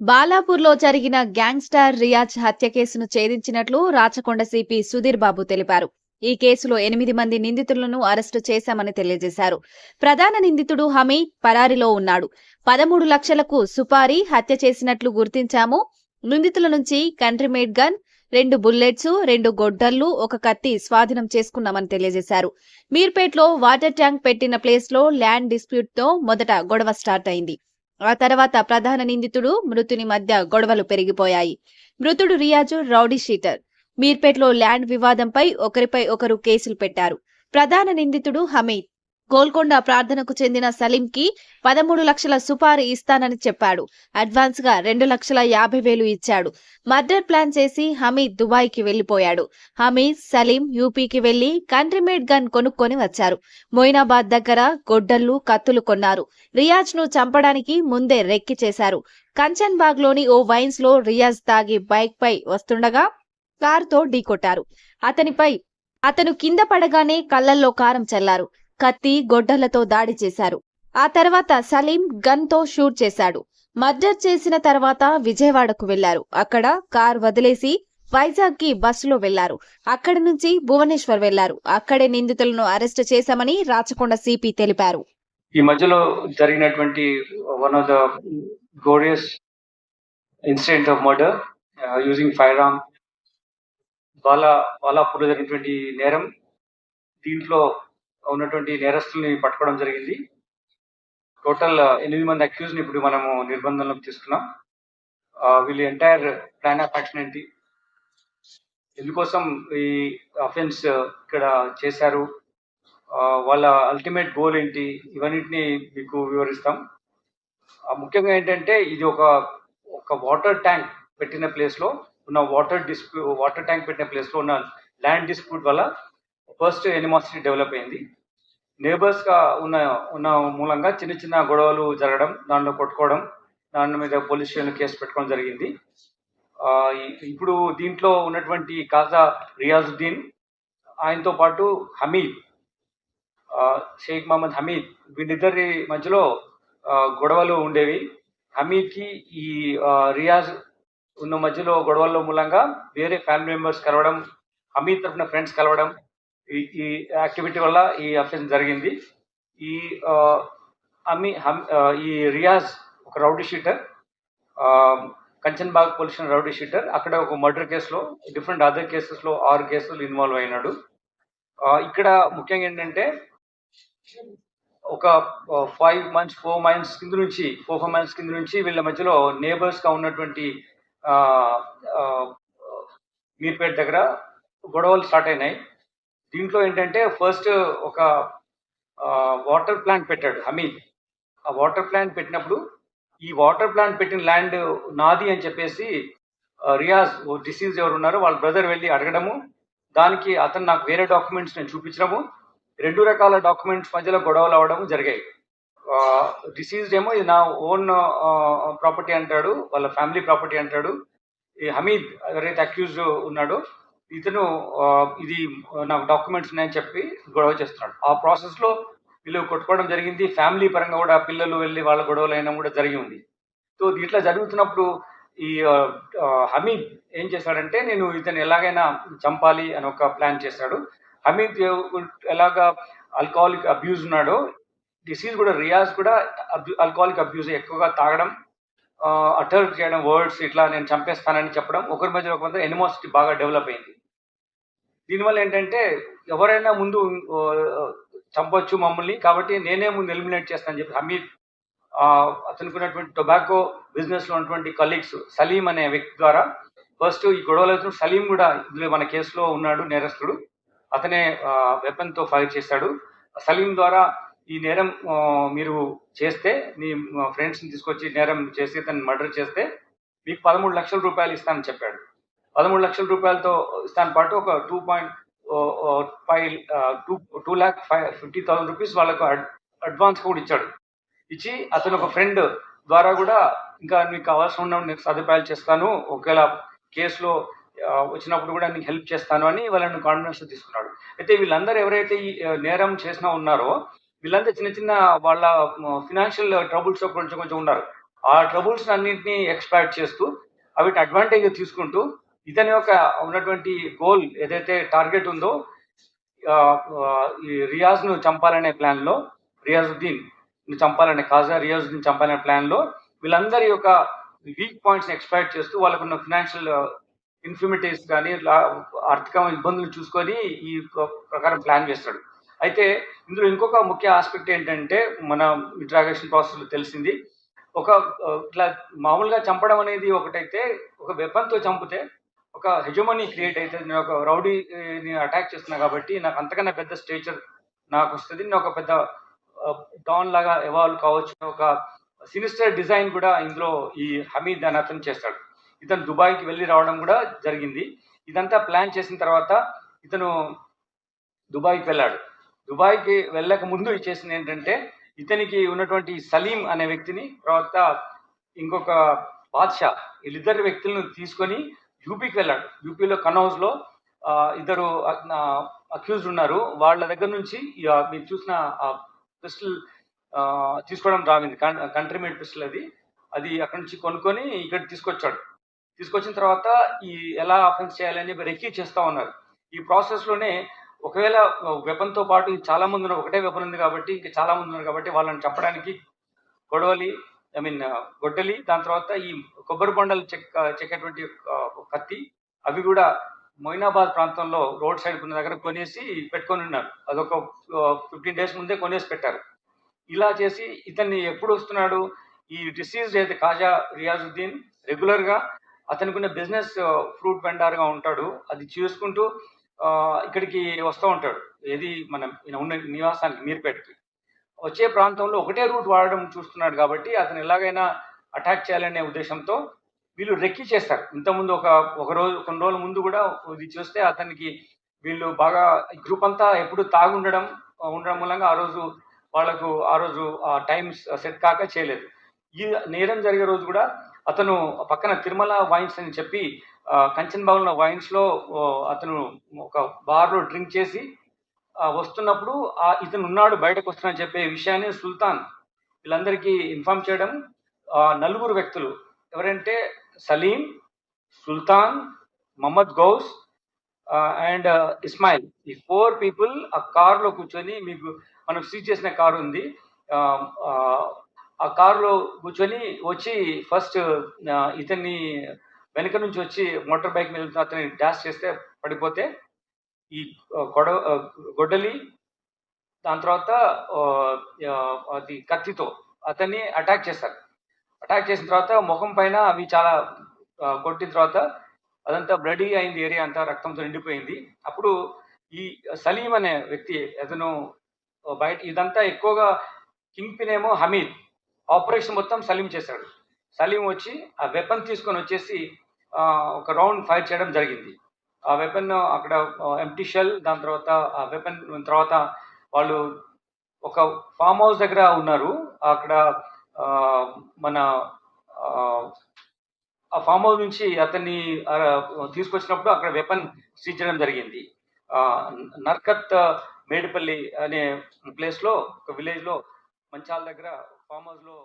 బాలాపూర్లో జరిగిన గ్యాంగ్స్టార్ రియాజ్ హత్య కేసును ఛేదించినట్లు రాచకొండ సిపి సుధీర్ బాబు తెలిపారు. ఈ కేసులో ఎనిమిది మంది నిందితులను అరెస్టు చేశామని తెలియజేశారు. ప్రధాన నిందితుడు హమీద్ పరారిలో ఉన్నాడు. పదమూడు లక్షలకు సుపారీ హత్య చేసినట్లు గుర్తించాము. నిందితుల నుంచి కంట్రీమేడ్ గన్ రెండు బుల్లెట్స్ రెండు గొడ్డళ్ళు ఒక కత్తి స్వాధీనం చేసుకున్నామని తెలియజేశారు. మీర్పేట్లో వాటర్ ట్యాంక్ పెట్టిన ప్లేస్లో ల్యాండ్ డిస్ప్యూట్తో మొదట గొడవ స్టార్ట్ అయింది. ఆ తర్వాత ప్రధాన నిందితుడు మృతుని మధ్య గొడవలు పెరిగిపోయాయి. మృతుడు రియాజు రౌడీ షీటర్. మీర్పేట్లో ల్యాండ్ వివాదంపై ఒకరిపై ఒకరు కేసులు పెట్టారు. ప్రధాన నిందితుడు హమీద్. గోల్కొండ ప్రార్థనకు చెందిన సలీం కి పదమూడు లక్షల సుపారీ ఇస్తానని చెప్పాడు. అడ్వాన్స్గా రెండు లక్షల యాభై వేలు ఇచ్చాడు. మర్డర్ ప్లాన్ చేసి హమీద్ దుబాయ్కి వెళ్ళిపోయాడు హమీద్ సలీం యూపీకి వెళ్ళి కంట్రీమేడ్ గన్ కొనుక్కొని వచ్చారు. మొయినాబాద్ దగ్గర గొడ్డళ్ళు కత్తులు కొన్నారు. రియాజ్ను చంపడానికి ముందే రెక్కి చేశారు. కంచన్ బాగ్లోని ఓ వైన్స్లో రియాజ్ తాగి బైక్ పై వస్తుండగా కారుతో ఢీకొట్టారు. అతనిపై అతను కింద పడగానే కళ్ళల్లో కారం చల్లారు. కత్తి గొడ్డలతో దాడి చేశారు. ఆ తర్వాత సలీం గన్తో షూట్ చేశాడు. మర్డర్ చేసిన తర్వాత విజయవాడకు వెళ్ళారు. అక్కడ కార్ వదిలేసి వైజాగ్కి బస్సులో వెళ్ళారు. అక్కడి నుంచి భువనేశ్వర్ వెళ్ళారు. అక్కడే నిందితులను అరెస్ట్ చేశామని రాచకొండ సిపి తెలిపారు. ఈ మధ్యలో జరిగినటువంటి one of the glorious incident of murder using firearm Bala Balapur జరిగినటువంటి నేరం దీంట్లో ఉన్నటువంటి నేరస్తుల్ని పట్టుకోవడం జరిగింది. టోటల్ ఎనిమిది మంది అక్యూజ్ని ఇప్పుడు మనము నిర్బంధంలోకి తీసుకున్నాం. వీళ్ళు వీళ్ళ ఎంటైర్ ప్లాన్ ఆఫ్ యాక్షన్ ఏంటి? ఎందుకోసం ఈ అఫెన్స్ ఇక్కడ చేశారు? వాళ్ళ అల్టిమేట్ గోల్ ఏంటి? ఇవన్నిటిని మీకు వివరిస్తాం. ముఖ్యంగా ఏంటంటే ఇది ఒక ఒక వాటర్ ట్యాంక్ పెట్టిన ప్లేస్లో ఉన్న వాటర్ డిస్ప్యూ వాటర్ ట్యాంక్ పెట్టిన ప్లేస్లో ఉన్న ల్యాండ్ డిస్ప్యూట్ వల్ల ఫస్ట్ ఎనిమాసిటీ డెవలప్ అయింది. నేబర్స్గా ఉన్న ఉన్న మూలంగా చిన్న చిన్న గొడవలు జరగడం దాంట్లో కొట్టుకోవడం దాని మీద పోలీస్ స్టేషన్ కేసు పెట్టుకోవడం జరిగింది. ఇప్పుడు దీంట్లో ఉన్నటువంటి కాజా రియాజుద్దీన్ ఆయనతో పాటు హమీద్ షేక్ మహమ్మద్ హమీద్ వీళ్ళిద్దరి మధ్యలో గొడవలు ఉండేవి. హమీద్కి ఈ రియాజ్ ఉన్న మధ్యలో గొడవల మూలంగా వేరే ఫ్యామిలీ మెంబర్స్ కలవడం హమీద్ తరఫున ఫ్రెండ్స్ కలవడం ఈ ఈ యాక్టివిటీ వల్ల ఈ అఫెన్స్ జరిగింది. ఈ అమ్మి ఈ రియాజ్ ఒక rowdy sheeter Kanchanbagh police rowdy sheeter. అక్కడ ఒక మర్డర్ కేసులో డిఫరెంట్ అదర్ కేసెస్లో ఆరు కేసులు ఇన్వాల్వ్ అయినాడు. ఇక్కడ ముఖ్యంగా ఏంటంటే ఒక ఫైవ్ మంత్స్ ఫోర్ మంత్స్ కింద నుంచి ఫోర్ ఫోర్ మంత్స్ కింద నుంచి వీళ్ళ మధ్యలో నేబర్స్గా ఉన్నటువంటి మీర్పేట దగ్గర గొడవలు స్టార్ట్ అయినాయి. దీంట్లో ఏంటంటే ఫస్ట్ ఒక వాటర్ ప్లాంట్ పెట్టాడు హమీద్. ఆ వాటర్ ప్లాంట్ పెట్టినప్పుడు ఈ వాటర్ ప్లాంట్ పెట్టిన ల్యాండ్ నాది అని చెప్పేసి రియాజ్ డిసీజ్ ఎవరు ఉన్నారో వాళ్ళ బ్రదర్ వెళ్ళి అడగడము. దానికి అతను నాకు వేరే డాక్యుమెంట్స్ నేను చూపించడము. రెండు రకాల డాక్యుమెంట్స్ మధ్యలో గొడవలు అవడము జరిగాయి. డిసీజ్డ్ ఏమో ఇది నా ఓన్ ప్రాపర్టీ అంటాడు వాళ్ళ ఫ్యామిలీ ప్రాపర్టీ అంటాడు. ఈ హమీద్ ఎవరైతే అక్యూజ్ ఉన్నాడో ఇతను ఇది నాకు డాక్యుమెంట్స్ ఉన్నాయని చెప్పి గొడవ చేస్తున్నాడు. ఆ ప్రాసెస్లో వీళ్ళు కొట్టుకోవడం జరిగింది. ఫ్యామిలీ పరంగా కూడా పిల్లలు వెళ్ళి వాళ్ళ గొడవలు అయినా కూడా జరిగి ఉంది. సో ఇట్లా జరుగుతున్నప్పుడు ఈ హమీద్ ఏం చేశాడంటే నేను ఇతను ఎలాగైనా చంపాలి అని ఒక ప్లాన్ చేశాడు. హమీద్ ఎలాగా ఆల్కహాలిక్ అబ్యూజ్ ఉన్నాడో డిసీజ్ కూడా రియాజ్ కూడా ఆల్కహాలిక్ అబ్యూజ్ ఎక్కువగా తాగడం అటర్ చేయడం వర్డ్స్ ఇట్లా నేను చంపేస్తానని చెప్పడం ఒకరి మధ్య ఒక మధ్య ఎనిమాసిటీ బాగా డెవలప్ అయింది. దీనివల్ల ఏంటంటే ఎవరైనా ముందు చంపొచ్చు మమ్మల్ని కాబట్టి నేనే ముందు ఎలిమినేట్ చేస్తానని చెప్పి హమీద్ అతనుకున్నటువంటి టొబాకో బిజినెస్లో ఉన్నటువంటి కలీగ్స్ సలీం అనే వ్యక్తి ద్వారా ఫస్ట్ ఈ గొడవలు అవుతున్న సలీం కూడా ఇందులో మన కేసులో ఉన్నాడు నేరస్తుడు. అతనే వెపన్తో ఫైర్ చేశాడు. సలీం ద్వారా ఈ నేరం మీరు చేస్తే మీ ఫ్రెండ్స్ని తీసుకొచ్చి నేరం చేసి తను మర్డర్ చేస్తే మీకు పదమూడు లక్షల రూపాయలు ఇస్తానని చెప్పాడు. పదమూడు లక్షల రూపాయలతో ఇస్తాను పాటు ఒక two point five two two lakh five fifty thousand rupees వాళ్ళకు అడ్వాన్స్ కూడా ఇచ్చాడు. ఇచ్చి అతను ఒక ఫ్రెండ్ ద్వారా కూడా ఇంకా మీకు కావాల్సిన ఉన్న నేను సదుపాయాలు చేస్తాను. ఒకవేళ కేసులో వచ్చినప్పుడు కూడా నీకు హెల్ప్ చేస్తాను అని వాళ్ళని కాన్ఫిడెన్స్ తీసుకున్నాడు. అయితే వీళ్ళందరూ ఎవరైతే ఈ నేరం చేసినా ఉన్నారో వీళ్ళంతా చిన్న చిన్న వాళ్ళ ఫినాన్షియల్ ట్రబుల్స్ కొంచెం కొంచెం ఉన్నారు ఆ ట్రబుల్స్ అన్నింటినీ ఎక్స్పాక్ట్ చేస్తూ అవిటి అడ్వాంటేజ్ తీసుకుంటూ ఇతని యొక్క ఉన్నటువంటి గోల్ ఏదైతే టార్గెట్ ఉందో ఆ, ఆ, ఈ రియాజ్ను చంపాలనే ప్లాన్లో రియాజుద్దీన్ని చంపాలనే కాజా రియాజుద్దీన్ చంపాలనే ప్లాన్లో వీళ్ళందరి యొక్క వీక్ పాయింట్స్ని ఎక్స్పైర్ చేస్తూ వాళ్ళకున్న ఫినాన్షియల్ ఇన్ఫిమిటీస్ కానీ ఆర్థిక ఇబ్బందులు చూసుకొని ఈ ప్రకారం ప్లాన్ చేస్తాడు. అయితే ఇందులో ఇంకొక ముఖ్య ఆస్పెక్ట్ ఏంటంటే మన ఇంట్రాగేషన్ ప్రాసెస్లో తెలిసింది. ఒక ఇట్లా మామూలుగా చంపడం అనేది ఒకటైతే ఒక వెపన్తో చంపితే ఒక హెజమనీ క్రియేట్ అవుతుంది. నేను ఒక రౌడీని అటాక్ చేస్తున్నా కాబట్టి నాకు అంతకన్నా పెద్ద స్టేచర్ నాకు వస్తుంది. నేను ఒక పెద్ద డాన్ లాగా ఎవాల్వ్ కావచ్చు. ఒక సినిస్టర్ డిజైన్ కూడా ఇందులో ఈ హమీద్ అని అతను చేస్తాడు. ఇతను దుబాయ్కి వెళ్ళి రావడం కూడా జరిగింది. ఇదంతా ప్లాన్ చేసిన తర్వాత ఇతను దుబాయ్కి వెళ్ళాడు. దుబాయ్కి వెళ్ళక ముందు చేసింది ఏంటంటే ఇతనికి ఉన్నటువంటి సలీం అనే వ్యక్తిని తర్వాత ఇంకొక బాద్షా వీళ్ళిద్దరు వ్యక్తులను తీసుకొని యూపీకి వెళ్ళాడు. యూపీలో కనౌజ్లో ఇద్దరు అక్యూజ్డ్ ఉన్నారు. వాళ్ళ దగ్గర నుంచి మీరు చూసిన పిస్టల్ తీసుకోవడం రావింది. కంట్రీ మేడ్ పిస్టల్ అది. అది అక్కడి నుంచి కొనుక్కొని ఇక్కడ తీసుకొచ్చాడు. తీసుకొచ్చిన తర్వాత ఈ ఎలా అఫెన్స్ చేయాలని చెప్పి రెక్కీ చేస్తూ ఉన్నారు. ఈ ప్రాసెస్లోనే ఒకవేళ వెపన్తో పాటు చాలా మంది ఉన్నారు ఒకటే వెపన్ ఉంది కాబట్టి ఇంకా చాలా మంది ఉన్నారు కాబట్టి వాళ్ళని చంపడానికి గొడవలి ఐ మీన్ గొడ్డలి దాని తర్వాత ఈ కొబ్బరి బొండలు చెక్క చెక్కేటువంటి కత్తి అవి కూడా మొయినాబాద్ ప్రాంతంలో రోడ్ సైడ్ ఉన్న దగ్గర కొనేసి పెట్టుకొని ఉన్నారు. అదొక ఫిఫ్టీన్ డేస్ ముందే కొనేసి పెట్టారు. ఇలా చేసి ఇతన్ని ఎప్పుడు వస్తున్నాడు? ఈ డిసీజ్ అయితే కాజా రియాజుద్దీన్ రెగ్యులర్గా అతనికి ఉన్న బిజినెస్ ఫ్రూట్గా ఉంటాడు అది చూసుకుంటూ ఇక్కడికి వస్తూ ఉంటాడు. ఏది మన ఉన్న నివాసానికి మీరుపేటకి. వచ్చే ప్రాంతంలో ఒకటే రూట్ వాడడం చూస్తున్నాడు కాబట్టి అతను ఎలాగైనా అటాక్ చేయాలనే ఉద్దేశంతో వీళ్ళు రెక్కి చేస్తారు. ఇంతకుముందు ఒక ఒక రోజు కొన్ని రోజుల ముందు కూడా ఇది చూస్తే అతనికి వీళ్ళు బాగా గ్రూప్ అంతా ఎప్పుడు తాగుండడం ఉండడం ఉండడం మూలంగా ఆ రోజు వాళ్ళకు ఆ రోజు ఆ టైమ్స్ సెట్ కాక చేయలేదు. ఈ నేరం జరిగే రోజు కూడా అతను పక్కన తిరుమల వైన్స్ అని చెప్పి కంచన్ బాగున్న వైన్స్లో అతను ఒక బార్లో డ్రింక్ చేసి వస్తున్నప్పుడు ఆ ఇతను ఉన్నాడు బయటకు వస్తున్నాడని చెప్పే విషయాన్ని సుల్తాన్ వీళ్ళందరికీ ఇన్ఫార్మ్ చేయడం నలుగురు వ్యక్తులు. ఎవరంటే సలీం సుల్తాన్ మహమ్మద్ గౌస్ అండ్ ఇస్మాయిల్. ఈ ఫోర్ పీపుల్ ఆ కార్లో కూర్చొని మీకు మనం సీజ్ చేసిన కారు ఉంది. ఆ, కారులో కూర్చొని వచ్చి ఫస్ట్ ఇతన్ని వెనక నుంచి వచ్చి మోటార్ బైక్ మీద అతని అతన్ని డాష్ చేస్తే పడిపోతే ఈ గొడవ గొడ్డలి దాని తర్వాత అది కత్తితో అతన్ని అటాక్ చేస్తారు. అటాక్ చేసిన తర్వాత ముఖం పైన అవి చాలా కొట్టిన తర్వాత అదంతా బ్లడీ అయింది ఏరియా అంతా రక్తంతో నిండిపోయింది. అప్పుడు ఈ సలీం అనే వ్యక్తి అతను బయట ఇదంతా ఎక్కువగా కింగ్ పిన్ ఏమో హమీద్. ఆపరేషన్ మొత్తం సలీం చేశాడు. సలీం వచ్చి ఆ వెపన్ తీసుకొని వచ్చేసి ఒక రౌండ్ ఫైర్ చేయడం జరిగింది. ఆ వెపన్ అక్కడ ఎంటీ షెల్ దాని తర్వాత ఆ వెపన్ తర్వాత వాళ్ళు ఒక ఫామ్ హౌస్ దగ్గర ఉన్నారు. అక్కడ మన ఆ, ఫామ్ హౌస్ నుంచి అతన్ని తీసుకొచ్చినప్పుడు అక్కడ వెపన్ సీజ్ చేయడం జరిగింది. నర్కత్ మేడిపల్లి అనే ప్లేస్లో ఒక విలేజ్లో మంచాల దగ్గర ఫామ్ హౌస్లో